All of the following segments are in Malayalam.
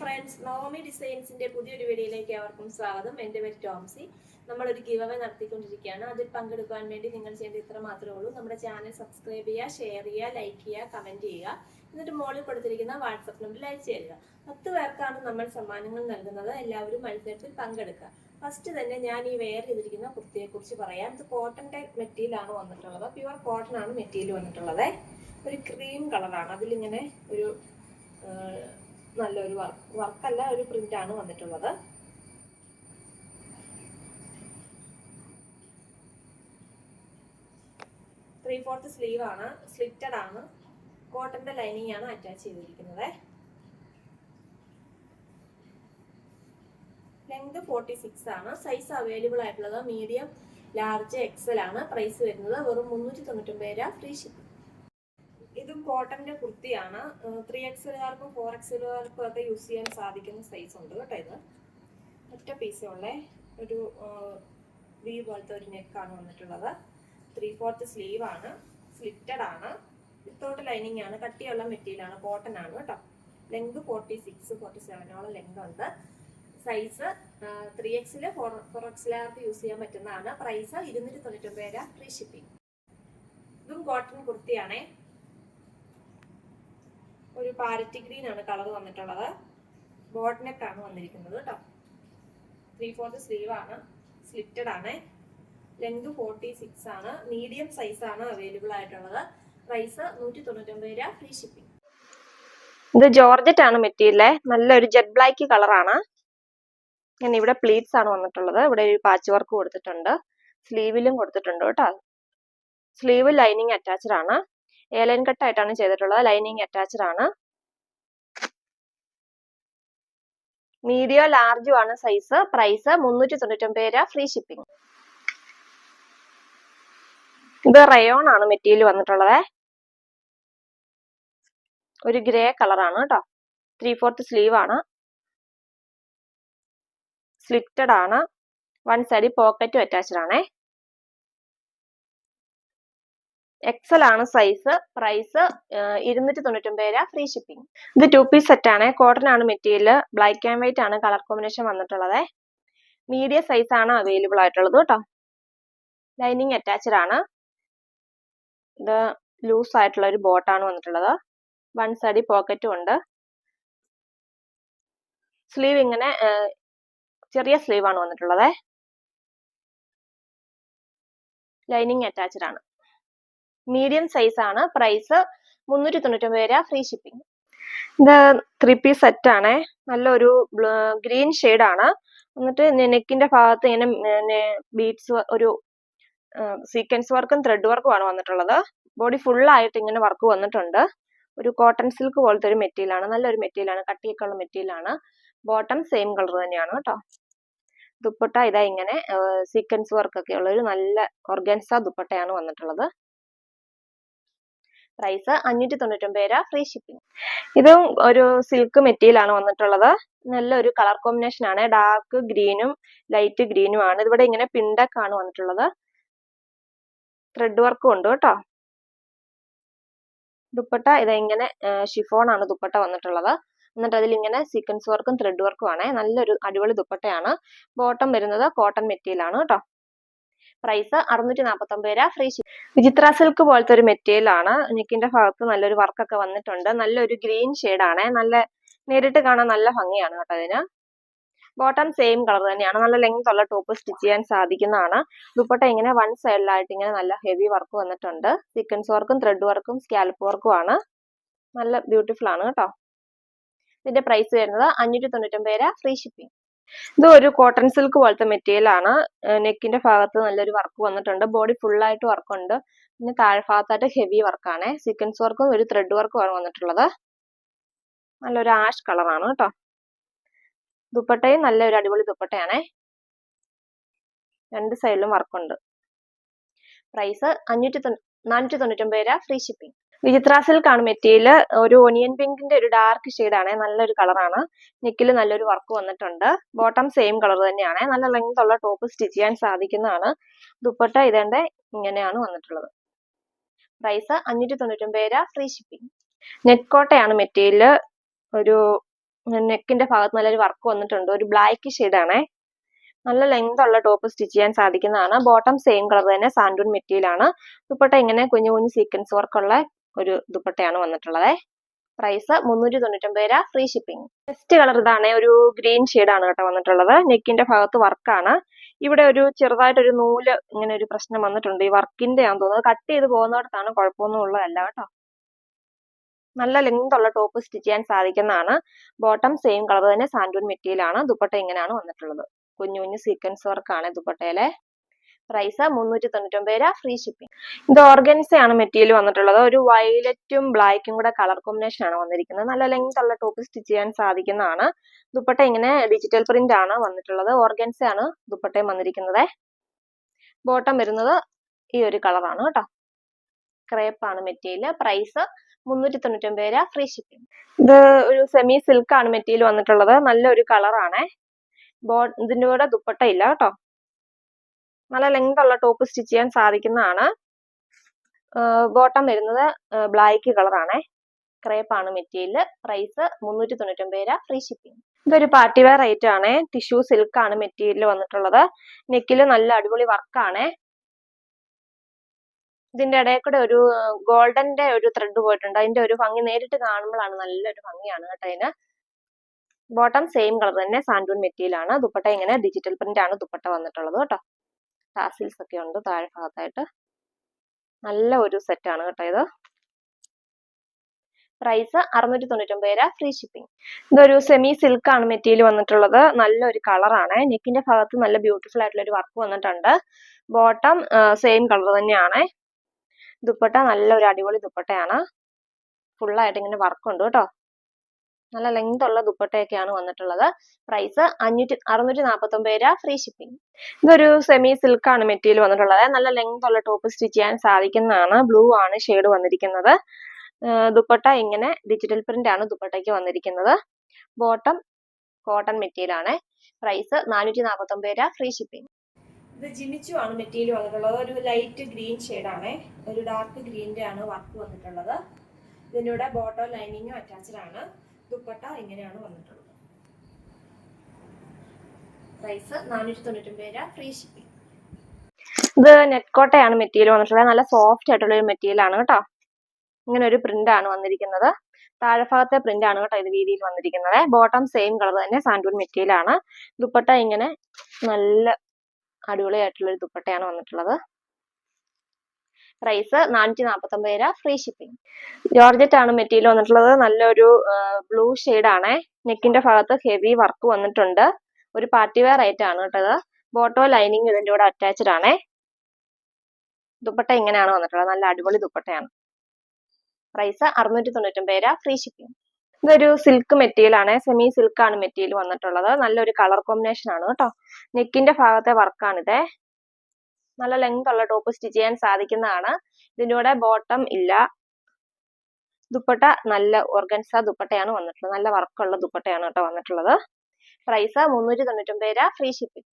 ഫ്രണ്ട്സ് നോമി ഡിസൈൻസിന്റെ പുതിയൊരു വീഡിയോയിലേക്ക് അവർക്കും സ്വാഗതം. എന്റെ പേര് ടോംസി. നമ്മളൊരു ഗിവ് അവേ നടത്തിക്കൊണ്ടിരിക്കുകയാണ്. അതിൽ പങ്കെടുക്കാൻ വേണ്ടി നിങ്ങൾ ചെയ്യേണ്ട ഇത്ര മാത്രമേ ഉള്ളൂ. നമ്മുടെ ചാനൽ സബ്സ്ക്രൈബ് ചെയ്യുക ഷെയർ ചെയ്യുക ലൈക്ക് ചെയ്യുക കമന്റ് ചെയ്യുക. എന്നിട്ട് മോളിൽ കൊടുത്തിരിക്കുന്ന വാട്സപ്പ് നമ്പറിൽ അയച്ചു തരിക. പത്ത് പേർക്കാണ് നമ്മൾ സമ്മാനങ്ങൾ നൽകുന്നത്. എല്ലാവരും മത്സരത്തിൽ പങ്കെടുക്കുക. ഫസ്റ്റ് തന്നെ ഞാൻ ഈ വെയർ ചെയ്തിരിക്കുന്ന കുർത്തിയെ കുറിച്ച് പറയാം. ഇത് കോട്ടന്റെ മെറ്റീരിയലാണ് വന്നിട്ടുള്ളത്. പ്യുവർ കോട്ടൺ ആണ് മെറ്റീരിയൽ വന്നിട്ടുള്ളത്. ഒരു ക്രീം കളറാണ് അതിലിങ്ങനെ ഒരു നല്ലൊരു വർക്ക് വർക്കല്ല ഒരു പ്രിന്റ് ആണ് വന്നിട്ടുള്ളത്. ത്രീ ഫോർത്ത് സ്ലീവ് ആണ് സ്ലിറ്റഡ് ആണ് കോട്ടന്റെ ലൈനിങ് ആണ് അറ്റാച്ച് ചെയ്തിരിക്കുന്നത്. ലെങ്ത് ഫോർട്ടി സിക്സ് ആണ്. സൈസ് അവൈലബിൾ ആയിട്ടുള്ളത് മീഡിയം ലാർജ് എക്സൽ ആണ്. പ്രൈസ് വരുന്നത് വെറും മുന്നൂറ്റി തൊണ്ണൂറ്റൊമ്പത് രൂപ. ഫ്രീ ഷിപ്പിംഗ് കോട്ടന്റെ കുർത്തിയാണ്. ത്രീ എക്സലുകാർക്കും ഫോർ എക്സലുകാർക്കും ഒക്കെ യൂസ് ചെയ്യാൻ സാധിക്കുന്ന സൈസ് ഉണ്ട് കേട്ടോ ഇത്. ഒറ്റ പീസേ ഉള്ളേ. ഒരു വി പോലത്തെ ഒരു നെക്കാണ് വന്നിട്ടുള്ളത്. ത്രീ ഫോർത്ത് സ്ലീവ് ആണ്. സ്ലിറ്റഡ് ആണ്. വിത്തൗട്ട് ലൈനിങ് ആണ്. കട്ടിയുള്ള മെറ്റീരിയൽ ആണ്. കോട്ടൺ ആണ് കേട്ടോ. ലെങ്ത് ഫോർട്ടി സിക്സ് ഫോർട്ടി സെവനോളം ലെങ്ത് ഉണ്ട് size three XL four four എക്സിലാർക്ക് use ചെയ്യാൻ പറ്റുന്നതാണ്. പ്രൈസ് ഇരുന്നൂറ്റി തൊണ്ണൂറ്റൊമ്പത് രൂപ ഫ്രീ ഷിപ്പിംഗ് ഇതും കോട്ടൺ കുർത്തിയാണേ. ഒരു പാരറ്റി ഗ്രീൻ ആണ് കളർ വന്നിട്ടുള്ളത്. ബോട്ട് നെക്ക് ആണ് വന്നിരിക്കുന്നത് കേട്ടോ ത്രീ ഫോർത്ത് സ്ലീവ് ആണ് സ്ലിറ്റഡ് ആണ്. ലെങ്ത് ഫോർട്ടി സിക്സ് ആണ്. മീഡിയം സൈസ് ആണ് അവൈലബിൾ ആയിട്ടുള്ളത്. പ്രൈസ് നൂറ്റി തൊണ്ണൂറ്റൊമ്പത് രൂപ ഫ്രീ ഷിപ്പിംഗ് ഇത് ജോർജറ്റ് ആണ് മെറ്റീരിയൽ നല്ലൊരു ജെറ്റ് ബ്ലാക്ക് കളറാണ് ഞാൻ ഇവിടെ പ്ലീറ്റ്സ് ആണ് വന്നിട്ടുള്ളത്. ഇവിടെ ഒരു പാച്ച് വർക്ക് കൊടുത്തിട്ടുണ്ട്. സ്ലീവിലും കൊടുത്തിട്ടുണ്ട് കേട്ടോ സ്ലീവ് ലൈനിങ് അറ്റാച്ച്ഡ് ആണ്. ഏലൈൻ കട്ട് ആയിട്ടാണ് ചെയ്തിട്ടുള്ളത് ലൈനിങ് അറ്റാച്ച്ഡ് ആണ്. മീഡിയോ ലാർജും ആണ് സൈസ് പ്രൈസ് മുന്നൂറ്റി തൊണ്ണൂറ്റൊമ്പത് രൂപ ഫ്രീ ഷിപ്പിംഗ് ഇത് റയോൺ ആണ് മെറ്റീരിയൽ വന്നിട്ടുള്ളത്. ഒരു ഗ്രേ കളറാണ് കേട്ടോ. ത്രീ ഫോർത്ത് സ്ലീവ് ആണ്. സ്ലിറ്റഡ് ആണ്. വൺ സൈഡ് പോക്കറ്റും അറ്റാച്ച്ഡ് ആണേ. എക്സൽ ആണ് സൈസ് പ്രൈസ് ഇരുന്നൂറ്റി തൊണ്ണൂറ്റി ഒമ്പത് രൂപ ഫ്രീ ഷിപ്പിംഗ് ഇത് ടു പീസ് സെറ്റ് ആണ്. കോട്ടൺ ആണ് മെറ്റീരിയൽ ബ്ലാക്ക് ആൻഡ് വൈറ്റ് ആണ് കളർ കോമ്പിനേഷൻ വന്നിട്ടുള്ളത്. മീഡിയം സൈസ് ആണ് അവൈലബിൾ ആയിട്ടുള്ളത് കേട്ടോ ലൈനിങ് അറ്റാച്ച്ഡ് ആണ്. ഇത് ലൂസ് ആയിട്ടുള്ള ഒരു ബോട്ടാണ് വന്നിട്ടുള്ളത്. വൺ സൈഡിൽ പോക്കറ്റും ഉണ്ട്. സ്ലീവ് ഇങ്ങനെ ചെറിയ സ്ലീവ് ആണ് വന്നിട്ടുള്ളത്. ലൈനിങ് അറ്റാച്ച്ഡ് ആണ്. മീഡിയം സൈസ് ആണ്. പ്രൈസ് മുന്നൂറ്റി തൊണ്ണൂറ്റൊമ്പത് രൂപ ഫ്രീ ഷിപ്പിംഗ് ഇത് ത്രീ പീസ് സെറ്റ് ആണ്. നല്ലൊരു ഗ്രീൻ ഷെയ്ഡ് ആണ്. എന്നിട്ട് നെക്കിന്റെ ഭാഗത്ത് ഇങ്ങനെ ബീഡ്സ് ഒരു സീക്വൻസ് വർക്കും ത്രെഡ് വർക്കും ആണ് വന്നിട്ടുള്ളത്. ബോഡി ഫുൾ ആയിട്ട് ഇങ്ങനെ വർക്ക് വന്നിട്ടുണ്ട്. ഒരു കോട്ടൺ സിൽക്ക് പോലത്തെ ഒരു മെറ്റീരിയൽ ആണ്. നല്ലൊരു മെറ്റീരിയൽ ആണ്. കട്ടിയൊക്കെ ഉള്ള മെറ്റീരിയൽ ആണ്. ബോട്ടം സെയിം കളർ തന്നെയാണ് കേട്ടോ ദുപ്പട്ട ഇതാ ഇങ്ങനെ സീക്വൻസ് വർക്ക് ഒക്കെ ഉള്ള ഒരു നല്ല ഓർഗൻസ ദുപ്പട്ടയാണ് വന്നിട്ടുള്ളത്. പ്രൈസ് അഞ്ഞൂറ്റി തൊണ്ണൂറ്റൊമ്പത് രൂപ ഫ്രീ ഷിപ്പിംഗ് ഇതും ഒരു സിൽക്ക് മെറ്റീരിയൽ ആണ് വന്നിട്ടുള്ളത്. നല്ലൊരു കളർ കോമ്പിനേഷൻ ആണ്. ഡാർക്ക് ഗ്രീനും ലൈറ്റ് ഗ്രീനും ആണ്. ഇതിവിടെ ഇങ്ങനെ പിണ്ടക്ക് ആണ് വന്നിട്ടുള്ളത്. ത്രെഡ് വർക്കും ഉണ്ട് കേട്ടോ. ദുപ്പട്ട ഇതാ ഇങ്ങനെ ഷിഫോൺ ആണ് ദുപ്പട്ട വന്നിട്ടുള്ളത്. എന്നിട്ട് അതിൽ ഇങ്ങനെ സീക്വൻസ് വർക്കും ത്രെഡ് വർക്കും ആണ്. നല്ലൊരു അടിപൊളി ദുപ്പട്ടയാണ്. ബോട്ടം വരുന്നത് കോട്ടൺ മെറ്റീരിയൽ ആണ് കേട്ടോ. പ്രൈസ് അറുന്നൂറ്റി നാൽപ്പത്തി ഒമ്പത് രൂപ. ഫ്രീ ഷിപ്പ് വിചിത്ര സിൽക്ക് പോലത്തെ ഒരു മെറ്റീരിയൽ ആണ്. നെക്കിന്റെ ഭാഗത്ത് നല്ലൊരു വർക്കൊക്കെ വന്നിട്ടുണ്ട്. നല്ലൊരു ഗ്രീൻ ആണ്. നല്ല നേരിട്ട് കാണാൻ നല്ല ഭംഗിയാണ് കേട്ടോ അതിന് ബോട്ടം സെയിം കളർ തന്നെയാണ്. നല്ല ലെങ്ത് ഉള്ള ടോപ്പ് സ്റ്റിച്ച് ചെയ്യാൻ സാധിക്കുന്നതാണ്. ദുപ്പട്ട ഇങ്ങനെ വൺ സൈഡിലായിട്ട് ഇങ്ങനെ നല്ല ഹെവി വർക്ക് വന്നിട്ടുണ്ട്. സീക്വൻസ് വർക്കും ത്രെഡ് വർക്കും സ്കാൽപ്പ് വർക്കും ആണ്. നല്ല ബ്യൂട്ടിഫുൾ ആണ് കേട്ടോ. ഇതിന്റെ പ്രൈസ് വരുന്നത് അഞ്ഞൂറ്റി തൊണ്ണൂറ്റൊമ്പത് രൂപ. ഫ്രീ ഷിപ്പിംഗ് ഇത് ഒരു കോട്ടൺ സിൽക്ക് പോലത്തെ മെറ്റീരിയൽ ആണ്. നെക്കിന്റെ ഭാഗത്ത് നല്ലൊരു വർക്ക് വന്നിട്ടുണ്ട്. ബോഡി ഫുൾ ആയിട്ട് വർക്ക് ഉണ്ട്. പിന്നെ താഴെ ഭാഗത്തായിട്ട് ഹെവി വർക്കാണ് സീക്വൻസ് വർക്കും ഒരു ത്രെഡ് വർക്കും ആണ് വന്നിട്ടുള്ളത്. നല്ലൊരു ആഷ് കളറാണ് കേട്ടോ. ദുപ്പട്ടയും നല്ലൊരു അടിപൊളി ദുപ്പട്ടയാണേ. രണ്ട് സൈഡിലും വർക്കുണ്ട് പ്രൈസ് അഞ്ഞൂറ്റി നാനൂറ്റി തൊണ്ണൂറ്റൊമ്പത് രൂപ ഫ്രീ ഷിപ്പിംഗ് വിചിത്ര കാണും മെറ്റീരിയൽ ഒരു ഒനിയൻ പിങ്കിന്റെ ഒരു ഡാർക്ക് ഷെയ്ഡ് ആണ്. നല്ലൊരു കളറാണ് നെക്കിൽ നല്ലൊരു വർക്ക് വന്നിട്ടുണ്ട്. ബോട്ടം സെയിം കളർ തന്നെയാണ്. നല്ല ലെങ്ത് ഉള്ള ടോപ്പ് സ്റ്റിച്ച് ചെയ്യാൻ സാധിക്കുന്നതാണ്. ദുപ്പട്ട ഇതേണ്ട ഇങ്ങനെയാണ് വന്നിട്ടുള്ളത്. പ്രൈസ് അഞ്ഞൂറ്റി തൊണ്ണൂറ്റൊമ്പത് രൂപ ഫ്രീ ഷിപ്പിംഗ് നെക്ക് കോട്ടയാണ് മെറ്റീരിയൽ ഒരു നെക്കിന്റെ ഭാഗത്ത് നല്ലൊരു വർക്ക് വന്നിട്ടുണ്ട്. ഒരു ബ്ലാക്ക് ഷെയ്ഡാണേ നല്ല ലെങ്ത് ഉള്ള ടോപ്പ് സ്റ്റിച്ച് ചെയ്യാൻ സാധിക്കുന്നതാണ്. ബോട്ടം സെയിം കളർ തന്നെ സാൻഡൂൺ മെറ്റീരിയൽ ആണ് ദുപ്പട്ട ഇങ്ങനെ കുഞ്ഞു കുഞ്ഞു സീക്വൻസ് വർക്കുള്ള ഒരു ദുപ്പട്ടയാണ് വന്നിട്ടുള്ളത്. പ്രൈസ് മുന്നൂറ്റി തൊണ്ണൂറ്റൊമ്പത് രൂപ ഫ്രീ ഷിപ്പിംഗ് നെക്സ്റ്റ് കളർ ഇതാണ് ഒരു ഗ്രീൻ ആണ് കേട്ടോ വന്നിട്ടുള്ളത്. നെക്കിന്റെ ഭാഗത്ത് വർക്കാണ് ഇവിടെ ഒരു ചെറുതായിട്ട് ഒരു നൂൽ ഇങ്ങനെ ഒരു പ്രശ്നം വന്നിട്ടുണ്ട്. ഈ വർക്കിന്റെ ആണെന്ന് തോന്നുന്നത് കട്ട് ചെയ്ത് പോകുന്നിടത്താണ് കുഴപ്പമൊന്നും ഉള്ളതല്ല കേട്ടോ. നല്ല ലെങ്ത് ഉള്ള ടോപ്പ് സ്റ്റിച്ച് ചെയ്യാൻ സാധിക്കുന്നതാണ്. ബോട്ടം സെയിം കളർ തന്നെ സാൻഡൂൺ മെറ്റീരിയലാണ് ദുപ്പട്ട ഇങ്ങനെയാണ് വന്നിട്ടുള്ളത്. കുഞ്ഞു കുഞ്ഞു സീക്വൻസ് വർക്കാണ് ദുപ്പട്ടയിലെ. പ്രൈസ് മുന്നൂറ്റി തൊണ്ണൂറ്റൊമ്പത് രൂപ ഫ്രീ ഷിപ്പിംഗ് ഇത് ഓർഗൻസയാണ് മെറ്റീരിയൽ വന്നിട്ടുള്ളത്. ഒരു വയലറ്റും ബ്ലാക്കും കൂടെ കളർ കോമ്പിനേഷൻ ആണ് വന്നിരിക്കുന്നത്. നല്ല ലെങ്ത് ഉള്ള ടോപ്പ് സ്റ്റിച്ച് ചെയ്യാൻ സാധിക്കുന്നതാണ്. ദുപ്പട്ട ഇങ്ങനെ ഡിജിറ്റൽ പ്രിന്റ് ആണ് വന്നിട്ടുള്ളത്. ഓർഗൻസയാണ് ദുപ്പട്ടയും വന്നിരിക്കുന്നത്. ബോട്ടം വരുന്നത് ഈ ഒരു കളറാണ് കേട്ടോ. ക്രേപ്പ് ആണ് മെറ്റീരിയൽ പ്രൈസ് മുന്നൂറ്റി തൊണ്ണൂറ്റൊമ്പത് രൂപ ഫ്രീ ഷിപ്പിംഗ് ഇത് ഒരു സെമി സിൽക്ക് ആണ് മെറ്റീരിയൽ വന്നിട്ടുള്ളത്. നല്ലൊരു കളറാണ് ബോ ഇതിന്റെ കൂടെ ദുപ്പട്ട ഇല്ല കേട്ടോ. നല്ല ലെങ്ത് ഉള്ള ടോപ്പ് സ്റ്റിച്ച് ചെയ്യാൻ സാധിക്കുന്നതാണ്. ബോട്ടം വരുന്നത് ബ്ലാക്ക് കളറാണ് ക്രേപ്പ് ആണ്. മെറ്റീരിയൽ പ്രൈസ് മുന്നൂറ്റി തൊണ്ണൂറ്റൊമ്പത് രൂപ ഫ്രീ ഷിപ്പിംഗ് ഇതൊരു പാർട്ടി വെയർ ഐറ്റം ആണ്. ടിഷ്യൂ സിൽക്ക് ആണ് മെറ്റീരിയൽ വന്നിട്ടുള്ളത്. നെക്കിൽ നല്ല അടിപൊളി വർക്കാണ് ഇതിന്റെ ഇടയിൽ കൂടെ ഒരു ഗോൾഡന്റെ ഒരു ത്രെഡ് പോയിട്ടുണ്ട്. അതിന്റെ ഒരു ഭംഗി നേരിട്ട് കാണുമ്പോഴാണ് നല്ലൊരു ഭംഗിയാണ് കേട്ടോ അതിന്. ബോട്ടം സെയിം കളർ തന്നെ സാൻഡൂൺ മെറ്റീരിയൽ ആണ് ദുപ്പട്ട ഇങ്ങനെ ഡിജിറ്റൽ പ്രിന്റ് ആണ് ദുപ്പട്ട വന്നിട്ടുള്ളത് കേട്ടോ. ടാസിൽസ് ഒക്കെ ഉണ്ട്. താഴെ ഭാഗത്തായിട്ട് നല്ല ഒരു സെറ്റാണ് കേട്ടോ ഇത്. പ്രൈസ് അറുന്നൂറ്റി തൊണ്ണൂറ്റൊമ്പത് രൂപ. ഫ്രീ ഷിപ്പിംഗ് ഇതൊരു സെമി സിൽക്ക് ആണ് മെറ്റീരിയൽ വന്നിട്ടുള്ളത്. നല്ലൊരു കളറാണ് നെക്കിന്റെ ഭാഗത്ത് നല്ല ബ്യൂട്ടിഫുൾ ആയിട്ടുള്ള ഒരു വർക്ക് വന്നിട്ടുണ്ട്. ബോട്ടം സെയിം കളർ തന്നെയാണ്. ദുപ്പട്ട നല്ലൊരു അടിപൊളി ദുപ്പട്ടയാണ്. ഫുള്ളായിട്ട് ഇങ്ങനെ വർക്ക് ഉണ്ട് കേട്ടോ. നല്ല ലെങ്ത് ഉള്ള ദുപ്പട്ടയൊക്കെയാണ് വന്നിട്ടുള്ളത്. പ്രൈസ് അഞ്ഞൂറ്റി അറുന്നൂറ്റി നാൽപ്പത്തി ഒമ്പത് രൂപ ഫ്രീ ഷിപ്പിംഗ് ഇതൊരു സെമി സിൽക്ക് ആണ് മെറ്റീരിയൽ വന്നിട്ടുള്ളത്. നല്ല ലെങ്ത് ഉള്ള ടോപ്പ് സ്റ്റിച്ച് ചെയ്യാൻ സാധിക്കുന്നതാണ്. ബ്ലൂ ആണ് ഷെയ്ഡ് വന്നിരിക്കുന്നത്. ദുപ്പട്ട ഇങ്ങനെ ഡിജിറ്റൽ പ്രിന്റ് ആണ് ദുപ്പട്ടയ്ക്ക് വന്നിരിക്കുന്നത്. ബോട്ടം കോട്ടൺ മെറ്റീരിയൽ ആണ്. പ്രൈസ് നാനൂറ്റി നാൽപ്പത്തി ഒമ്പത് രൂപ ഫ്രീ ഷിപ്പിംഗ് ഇത് ജിമിച്ചു ആണ് മെറ്റീരിയൽ വന്നിട്ടുള്ളത്. ഒരു ലൈറ്റ് ഗ്രീൻ ആണ്. ഒരു ഡാർക്ക് ഗ്രീന്റെ ആണ് വർക്ക് വന്നിട്ടുള്ളത്. ഇതിന്റെ കൂടെ ബോട്ടോ ലൈനിങ്ങും അറ്റാച്ച്ഡ് ആണ്. ദുപ്പട്ട ഇങ്ങനെയാണ് വന്നിട്ടുള്ളത്. പ്രൈസ് നാനൂറ്റി തൊണ്ണൂറ്റൊമ്പത് രൂപ. ഫ്രീ ഷിപ്പിംഗ് ഇത് നെറ്റ് കോട്ടയാണ് മെറ്റീരിയൽ വന്നിട്ടുള്ളത്. നല്ല സോഫ്റ്റ് ആയിട്ടുള്ള ഒരു മെറ്റീരിയൽ ആണ് കേട്ടോ. ഇങ്ങനെ ഒരു പ്രിന്റ് ആണ് വന്നിരിക്കുന്നത്. താഴെഭാഗത്തെ പ്രിന്റ് ആണ് കേട്ടോ ഇത് വീതിയിൽ വന്നിരിക്കുന്നത്. ബോട്ടം സെയിം കളർ തന്നെ സാൻഡൂൺ മെറ്റീരിയൽ ആണ്. ദുപ്പട്ട ഇങ്ങനെ നല്ല അടിപൊളിയായിട്ടുള്ള ഒരു ദുപ്പട്ടയാണ് വന്നിട്ടുള്ളത്. പ്രൈസ് നാനൂറ്റി നാൽപ്പത്തി ഒമ്പത് രൂപ ഫ്രീ ഷിപ്പിംഗ് ജോർജറ്റ് ആണ് മെറ്റീരിയൽ വന്നിട്ടുള്ളത്. നല്ലൊരു ബ്ലൂ ആണ്. നെക്കിന്റെ ഭാഗത്ത് ഹെവി വർക്ക് വന്നിട്ടുണ്ട്. ഒരു പാർട്ടി വെയർ ആയിട്ട് ആണ് കേട്ടത് ബോട്ടോ ലൈനിങ് ഇതിന്റെ കൂടെ അറ്റാച്ച്ഡ് ആണ്. ദുപ്പട്ട ഇങ്ങനെയാണ് വന്നിട്ടുള്ളത്. നല്ല അടിപൊളി ദുപ്പട്ടയാണ്. പ്രൈസ് അറുന്നൂറ്റി തൊണ്ണൂറ്റൊമ്പത് രൂപ ഫ്രീ ഷിപ്പിംഗ് ഇതൊരു സിൽക്ക് മെറ്റീരിയൽ ആണ്. സെമി സിൽക്ക് ആണ് മെറ്റീരിയൽ വന്നിട്ടുള്ളത്. നല്ലൊരു കളർ കോമ്പിനേഷൻ ആണ് കേട്ടോ. നെക്കിന്റെ ഭാഗത്തെ വർക്കാണിത് നല്ല ലെങ്ത് ഉള്ള ടോപ്പ് സ്റ്റിച്ച് ചെയ്യാൻ സാധിക്കുന്നതാണ്. ഇതിന്റെ കൂടെ ബോട്ടം ഇല്ല. ദുപ്പട്ട നല്ല ഓർഗൻസ ദുപ്പട്ടയാണ് വന്നിട്ടുള്ളത്. നല്ല വർക്കുള്ള ദുപ്പട്ടയാണ് കേട്ടോ വന്നിട്ടുള്ളത്. പ്രൈസ് മുന്നൂറ്റി തൊണ്ണൂറ്റൊമ്പത് രൂപ. ഫ്രീ ഷിപ്പിംഗ്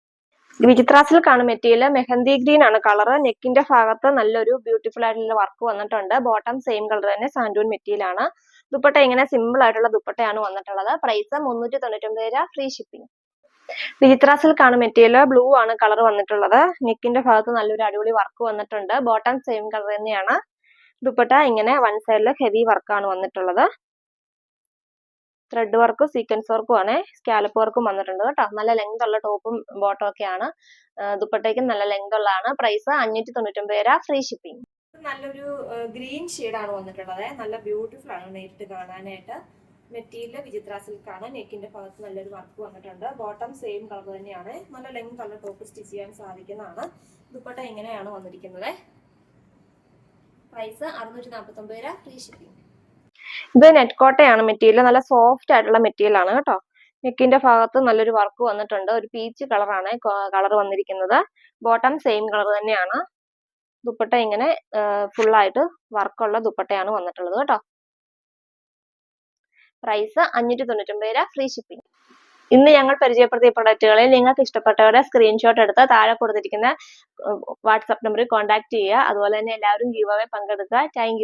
വിചിത്രാസിൽ കാണും മെറ്റീരിയൽ മെഹന്തി ഗ്രീൻ ആണ്. കളർ നെക്കിന്റെ ഭാഗത്ത് നല്ലൊരു ബ്യൂട്ടിഫുൾ ആയിട്ടുള്ള വർക്ക് വന്നിട്ടുണ്ട്. ബോട്ടം സെയിം കളർ തന്നെ സാൻഡൂൺ മെറ്റീരിയൽ ആണ്. ദുപ്പട്ട ഇങ്ങനെ സിമ്പിൾ ആയിട്ടുള്ള ദുപ്പട്ടയാണ് വന്നിട്ടുള്ളത്. പ്രൈസ് മുന്നൂറ്റി തൊണ്ണൂറ്റൊമ്പത് രൂപ. ഫ്രീ ഷിപ്പിംഗ് വിചിത്ര കാണുന്ന മെറ്റീരിയൽ ബ്ലൂ ആണ് കളർ വന്നിട്ടുള്ളത്. നെക്കിന്റെ ഭാഗത്ത് നല്ലൊരു അടിപൊളി വർക്ക് വന്നിട്ടുണ്ട്. ബോട്ടം സെയിം കളർ തന്നെയാണ്. ദുപ്പട്ട ഇങ്ങനെ വൺ സൈഡിൽ ഹെവി വർക്കാണ് വന്നിട്ടുള്ളത്. ത്രെഡ് വർക്കും സീക്വൻസ് വർക്കും ആണ്. സ്കാലപ്പ് വർക്കും വന്നിട്ടുണ്ട് കേട്ടോ. നല്ല ലെങ്ത് ഉള്ള ടോപ്പും ബോട്ടം ഒക്കെയാണ് ദുപ്പട്ടയ്ക്കും നല്ല ലെങ്ത് ഉള്ളതാണ്. പ്രൈസ് അഞ്ഞൂറ്റി തൊണ്ണൂറ്റൊമ്പത് രൂപ. ഫ്രീ ഷിപ്പിംഗ് നല്ലൊരു ഗ്രീൻ ആണ് വന്നിട്ടുള്ളത്. നല്ല ബ്യൂട്ടിഫുൾ ആണ്. നേരിട്ട് കാണാനായിട്ട്. മെറ്റീരിയൽ വിചിത്ര സിൽക്കാണ്. നെക്കിന്റെ ഭാഗത്ത് നല്ലൊരു വർക്ക് വന്നിട്ടുണ്ട്. ബോട്ടം സെയിം കളർ തന്നെയാണ്. നല്ല ലെങ്ത് ഉള്ള ടോപ്പ് സ്റ്റിച്ച് ചെയ്യാൻ സാധിക്കുന്നതാണ്. ദുപ്പട്ട എങ്ങനെയാണ് വന്നിരിക്കുന്നത്. പ്രൈസ് അറുന്നൂറ്റി നാൽപ്പത്തി ഒമ്പത് രൂപ. ഫ്രീ ഷിപ്പിംഗ് ഇത് നെറ്റ് കോട്ടയാണ് മെറ്റീരിയൽ. നല്ല സോഫ്റ്റ് ആയിട്ടുള്ള മെറ്റീരിയൽ ആണ് കേട്ടോ. നെക്കിന്റെ ഭാഗത്ത് നല്ലൊരു വർക്ക് വന്നിട്ടുണ്ട്. ഒരു പീച്ച് കളറാണ് കളർ വന്നിരിക്കുന്നത്. ബോട്ടം സെയിം കളർ തന്നെയാണ്. ദുപ്പട്ട ഇങ്ങനെ ഫുള്ളായിട്ട് വർക്കുള്ള ദുപ്പട്ടയാണ് വന്നിട്ടുള്ളത് കേട്ടോ. പ്രൈസ് അഞ്ഞൂറ്റി തൊണ്ണൂറ്റൊമ്പത് രൂപ ഫ്രീ ഷിപ്പിംഗ് ഇന്ന് ഞങ്ങൾ പരിചയപ്പെടുത്തിയ പ്രൊഡക്റ്റുകളിൽ നിങ്ങൾക്ക് ഇഷ്ടപ്പെട്ടവരുടെ സ്ക്രീൻഷോട്ട് എടുത്ത് താഴെ കൊടുത്തിരിക്കുന്ന വാട്സാപ്പ് നമ്പറിൽ കോൺടാക്ട് ചെയ്യുക. അതുപോലെ തന്നെ എല്ലാവരും ഗീവ് അവേ പങ്കെടുക്കുക താങ്ക്